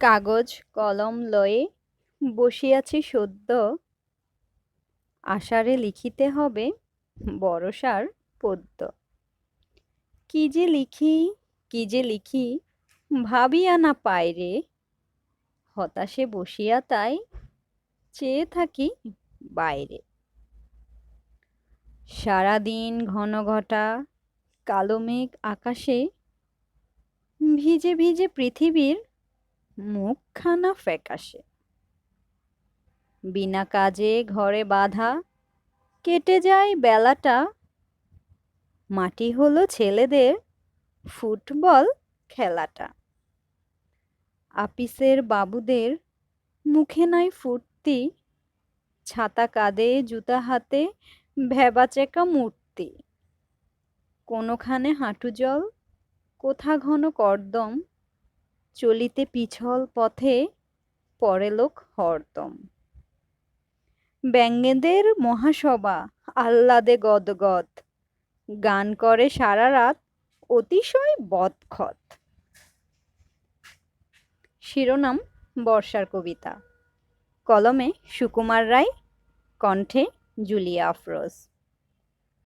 কাগজ, কলম, লয়ে বসিয়াছি সদ্য। আষাঢ়ে লিখিতে হবে বরষার পদ্য। কি যে লিখি, কি যে লিখি, ভাবিয়া না পাই রে। হতাশে বসিয়া তাই চেয়ে থাকি বাইরে। সারাদিন ঘন ঘটা, কালো মেঘ আকাশে ভিজে ভিজে পৃথিবীর মুখখানা ফ্যাকাশে। বিনা কাজে ঘরে বাঁধা, কেটে যায় বেলাটা। মাটি হলো ছেলেদের ফুটবল খেলাটা। আপিসের বাবুদের মুখে নাই ফুর্তি, ছাতা কাঁধে জুতা হাতে ভ্যাবাচেকা মূর্তি। কোনোখানে হাঁটু জল, কোথা ঘন কর্দম চলিতে পিছল পথে পরেলোক হরদম। ব্যঙ্গেদের মহাসভা, আহ্লাদে গদগদ। গান করে সারা রাত, অতিশয় বদখত। শিরোনাম, বর্ষার কবিতা। কলমে সুকুমার রায়, কণ্ঠে জুলিয়া আফরোজ।